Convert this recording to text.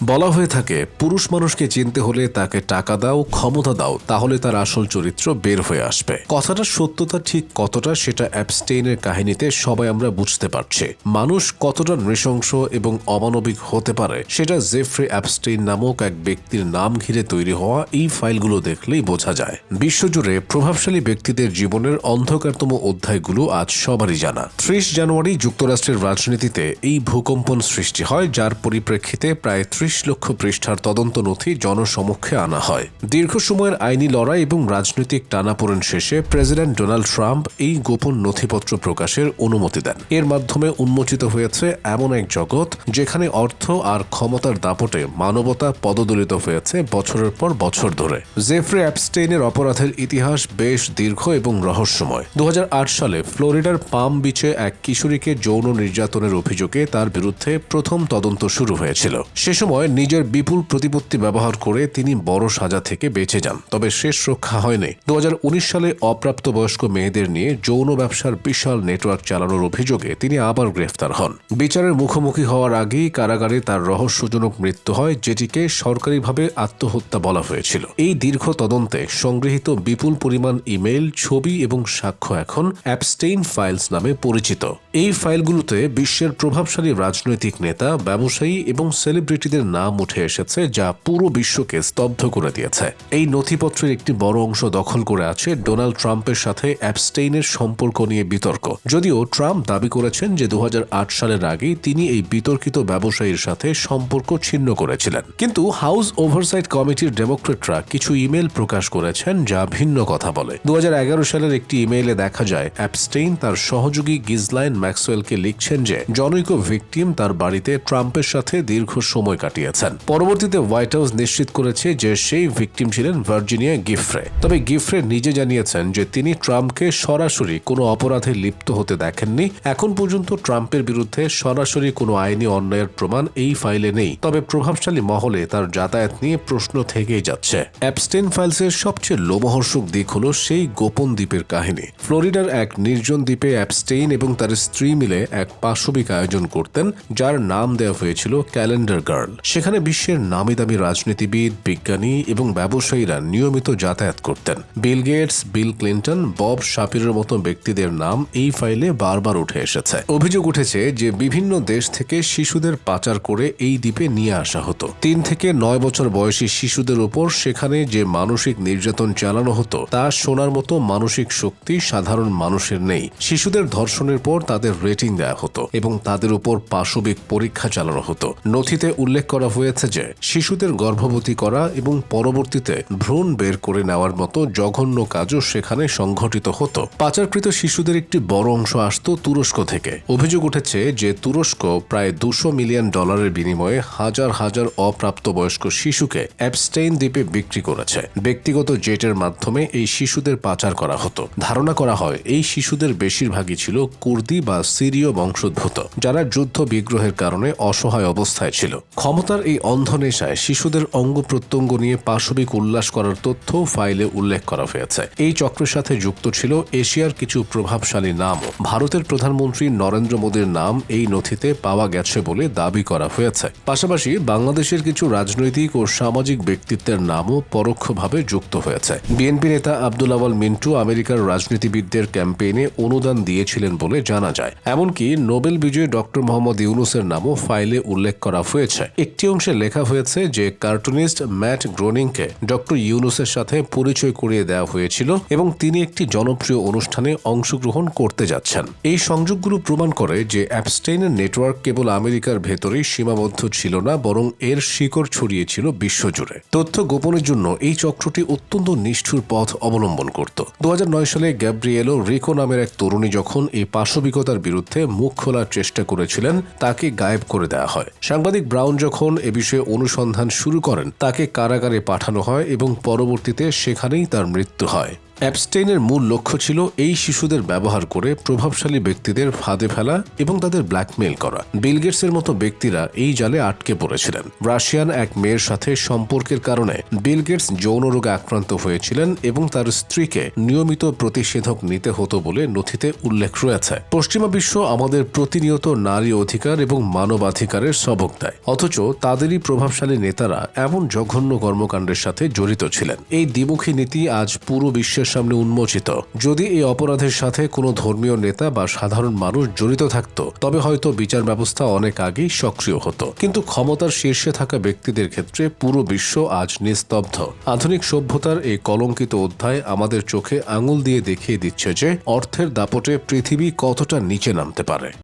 বলা হয়ে থাকে, পুরুষ মানুষকে চিনতে হলে তাকে টাকা দাও, ক্ষমতা দাও, তাহলে তার আসল চরিত্র বের হয়ে আসবে। কথাটা সত্যতা ঠিক কতটা সেটা অ্যাবস্টেইনের কাহিনীতে সবাই আমরা বুঝতে পারছি। মানুষ কতটা নৃশংস এবং অমানবিক হতে পারে, সেটা জেফ্রে অ্যাবস্টেইন নামক এক ব্যক্তির নাম ঘিরে তৈরি হওয়া এই ফাইলগুলো দেখলেই বোঝা যায়। বিশ্বজুড়ে প্রভাবশালী ব্যক্তিদের জীবনের অন্ধকারতম অধ্যায়গুলো আজ সবারই জানা। ত্রিশ জানুয়ারি যুক্তরাষ্ট্রের রাজনীতিতে এই ভূকম্পন সৃষ্টি হয়, যার পরিপ্রেক্ষিতে প্রায় ত্রিশ লক্ষ পৃষ্ঠার তদন্ত নথি জনসমক্ষে আনা হয়। দীর্ঘ সময়ের আইনি লড়াই এবং রাজনৈতিক টানাপোড়েন শেষে প্রেসিডেন্ট ডোনাল্ড ট্রাম্প এই গোপন নথিপত্র প্রকাশের অনুমতি দেন। এর মাধ্যমে উন্মোচিত হয়েছে এমন এক জগৎ যেখানে অর্থ আর ক্ষমতার দাপটে মানবতা পদদলিত হয়েছে বছরের পর বছর ধরে। জেফ্রে অ্যাপস্টেইনের অপরাধের ইতিহাস বেশ দীর্ঘ এবং রহস্যময়। দু হাজার আট সালে ফ্লোরিডার পাম বিচে এক কিশোরীকে যৌন নির্যাতনের অভিযোগে তার বিরুদ্ধে প্রথম তদন্ত শুরু হয়েছিল। সে সময় নিজের বিপুল প্রতিপত্তি ব্যবহার করে তিনি বড় সাজা থেকে বেঁচে যান। তবে শেষ রক্ষা হয়নি। দুহাজার উনিশ সালে অপ্রাপ্তবয়স্ক মেয়েদের নিয়ে যৌন ব্যবসার বিশাল নেটওয়ার্ক চালানোর অভিযোগে তিনি আবার গ্রেফতার হন। বিচারের মুখোমুখি হওয়ার আগেই কারাগারে তার রহস্যজনক মৃত্যু হয়, যেটিকে সরকারিভাবে আত্মহত্যা বলা হয়েছিল। এই দীর্ঘ তদন্তে সংগৃহীত বিপুল পরিমাণ ইমেল ছবি এবং সাক্ষ্য এখন অ্যাবস্টেইন ফাইলস নামে পরিচিত। এই ফাইলগুলোতে বিশ্বের প্রভাবশালী রাজনৈতিক নেতা, ব্যবসায়ী এবং সেলিব্রিটিদের নাম উঠে এসেছে যা পুরো বিশ্বকে স্তব্ধ করে দিয়েছে। এই নথিপত্রের একটি বড় অংশ দখল করে আছে ডোনাল্ড ট্রাম্পের সাথে অ্যাবস্টেইনের সম্পর্ক নিয়ে বিতর্ক। যদিও ট্রাম্প দাবি করেছেন যে দু হাজার আট সালের আগেই তিনি এই বিতর্কিত ব্যবসায়ীর সাথে সম্পর্ক ছিন্ন করেছিলেন। কিন্তু হাউস ওভারসাইট কমিটির ডেমোক্রেটরা কিছু ইমেল প্রকাশ করেছেন যা ভিন্ন কথা বলে। দু হাজার এগারো সালের একটি ইমেইলে দেখা যায় অ্যাবস্টেইন তার সহযোগী গিজলাইন ম্যাক্সওয়েলকে লিখছেন যে, জনৈক ভিকটিম তার বাড়িতে ট্রাম্পের সাথে দীর্ঘ সময় কাটিয়েছেন পরবর্তীতে হোয়াইট হাউস নিশ্চিত করেছে যে সেই ভিকটিম ছিলেন ভার্জিনিয়া গিফ্রে। তবে গিফ্রে নিজে জানিয়েছেন যে তিনি ট্রাম্পকে সরাসরি কোনো অপরাধে লিপ্ত হতে দেখেননি। এখন পর্যন্ত ট্রাম্পের বিরুদ্ধে সরাসরি কোনো আইনি অন্যায়ের প্রমাণ এই ফাইলে নেই। তবে প্রভাবশালী মহলে তার যাতায়াত নিয়ে প্রশ্ন থেকেই যাচ্ছে। অ্যাবস্টেন ফাইলসের সবচেয়ে লোমহর্ষক দিক হলো সেই গোপন দ্বীপের কাহিনী। ফ্লোরিডার এক নির্জন দ্বীপে অ্যাবস্টেইন এবং তার স্ত্রী মিলে এক পাশবিক আয়োজন করতেন, যার নাম দেওয়া হয়েছিল ক্যালেন্ডার গার্ল। সেখানে বিশ্বের নামি দামি রাজনীতিবিদ, বিজ্ঞানী এবং ব্যবসায়ীরা নিয়মিত যাতায়াত করতেন। Bill Gates, Bill Clinton, Bob শাপিরের মতো ব্যক্তিদের নাম এই ফাইলে বারবার উঠে এসেছে। অভিযোগ উঠেছে যে বিভিন্ন দেশ থেকে শিশুদের পাচার করে এই দ্বীপে নিয়ে আসা হতো। তিন থেকে নয় বছর বয়সী শিশুদের উপর সেখানে যে মানসিক নির্যাতন চালানো হতো, তা শোনার মতো মানসিক শক্তি সাধারণ মানুষের নেই। শিশুদের ধর্ষণের পর তাদের রেটিং দেওয়া হতো এবং তাদের উপর পাশবিক পরীক্ষা চালানো হতো। নথিতে উল্লেখ করা হয়েছে যে শিশুদের গর্ভবতী করা এবং পরবর্তীতে ভ্রূণ বের করে নেওয়ার মতো জঘন্য কাজও সেখানে সংঘটিত হতো। পাচারকৃত শিশুদের একটি বড় অংশ আসত তুরস্ক থেকে। অভিযোগ উঠেছে যে তুরস্ক প্রায় দুশো মিলিয়ন ডলারের বিনিময়ে হাজার হাজার অপ্রাপ্তবয়স্ক শিশুকে অ্যাবস্টেইন দ্বীপে বিক্রি করেছে। ব্যক্তিগত জেটের মাধ্যমে এই শিশুদের পাচার করা হতো। ধারণা করা হয়, এই শিশুদের বেশিরভাগই ছিল কুর্দি বা সিরীয় বংশোদ্ভূত, যারা যুদ্ধ বিগ্রহের কারণে অসহায় অবস্থায় ছিল। ক্ষমতার এই অন্ধ নেশায় শিশুদের অঙ্গ প্রত্যঙ্গ নিয়ে পাশবিক উল্লাস করার তথ্য ফাইলে উল্লেখ করা হয়েছে। এই চক্রের সাথে যুক্ত ছিল এশিয়ার কিছু প্রভাবশালী নামও ভারতের প্রধানমন্ত্রী নরেন্দ্র মোদীর নাম এই নথিতে পাওয়া গেছে বলে দাবি করা হয়েছে। পাশাপাশি বাংলাদেশের কিছু রাজনৈতিক ও সামাজিক ব্যক্তিত্বের নামও পরোক্ষভাবে যুক্ত হয়েছে। বিএনপি নেতা আব্দুল আওয়াল মিন্টু আমেরিকার রাজনীতিবিদদের ক্যাম্পেইনে অনুদান দিয়েছিলেন বলে জানা যায়। এমনকি নোবেল বিজয়ী ডক্টর মোহাম্মদ ইউনুসের নামও ফাইলে উল্লেখ করা হয়েছে। একটি অংশে লেখা হয়েছে যে কার্টুনিস্ট ম্যাট গ্রোনিংকে ডক্টর ইউনুসের সাথে পরিচয় করিয়ে দেওয়া হয়েছিল এবং তিনি একটি জনপ্রিয় অনুষ্ঠানে অংশগ্রহণ করতে যাচ্ছেন। এই সংযোগগুলো প্রমাণ করে যে অ্যাবস্টেইনের নেটওয়ার্ক কেবল আমেরিকার ভেতরেই সীমাবদ্ধ ছিল না, বরং এর শিকড় ছড়িয়েছিল বিশ্বজুড়ে। তথ্য গোপনের জন্য এই চক্রটি অত্যন্ত নিষ্ঠুর পথ অবলম্বন করত। দু সালে গ্যাব্রিয়েলো রিকো নামের এক তরুণী যখন এই পাশবিকতার বিরুদ্ধে মুখ খোলার চেষ্টা করেছিলেন, তাকে গায়েব করে দেওয়া হয়। সাংবাদিক ব্রাউন যখন এ বিষয়ে অনুসন্ধান শুরু করেন, তাকে কারাগারে পাঠানো হয় এবং পরবর্তীতে সেখানেই তার মৃত্যু হয়। অ্যাবস্টেইনের মূল লক্ষ্য ছিল এই শিশুদের ব্যবহার করে প্রভাবশালী ব্যক্তিদের ফাঁদে ফেলা এবং তাদের ব্ল্যাকমেইল করা। বিল গেটসের মতো ব্যক্তিরা এই জালে আটকে পড়েছিলেন। রাশিয়ান এক মেয়ের সাথে সম্পর্কের কারণে বিল গেটস যৌন রোগে আক্রান্ত হয়েছিলেন এবং তার স্ত্রীকে নিয়মিত প্রতিষেধক নিতে হতো বলে নথিতে উল্লেখ রয়েছে। পশ্চিমা বিশ্ব আমাদের প্রতিনিয়ত নারী অধিকার এবং মানবাধিকারের সবক দেয়। অথচ তাদেরই প্রভাবশালী নেতারা এমন জঘন্য কর্মকাণ্ডের সাথে জড়িত ছিলেন। এই দ্বিমুখী নীতি আজ পুরো বিশ্বের সামনে উন্মোচিত। যদি এই অপরাধের সাথে কোনো ধর্মীয় নেতা বা সাধারণ মানুষ জড়িত থাকত, তবে হয়তো বিচার ব্যবস্থা অনেক আগেই সক্রিয় হতো। কিন্তু ক্ষমতার শীর্ষে থাকা ব্যক্তিদের ক্ষেত্রে পুরো বিশ্ব আজ নিস্তব্ধ। আধুনিক সভ্যতার এই কলঙ্কিত অধ্যায় আমাদের চোখে আঙুল দিয়ে দেখিয়ে দিচ্ছে যে অর্থের দাপটে পৃথিবী কতটা নিচে নামতে পারে।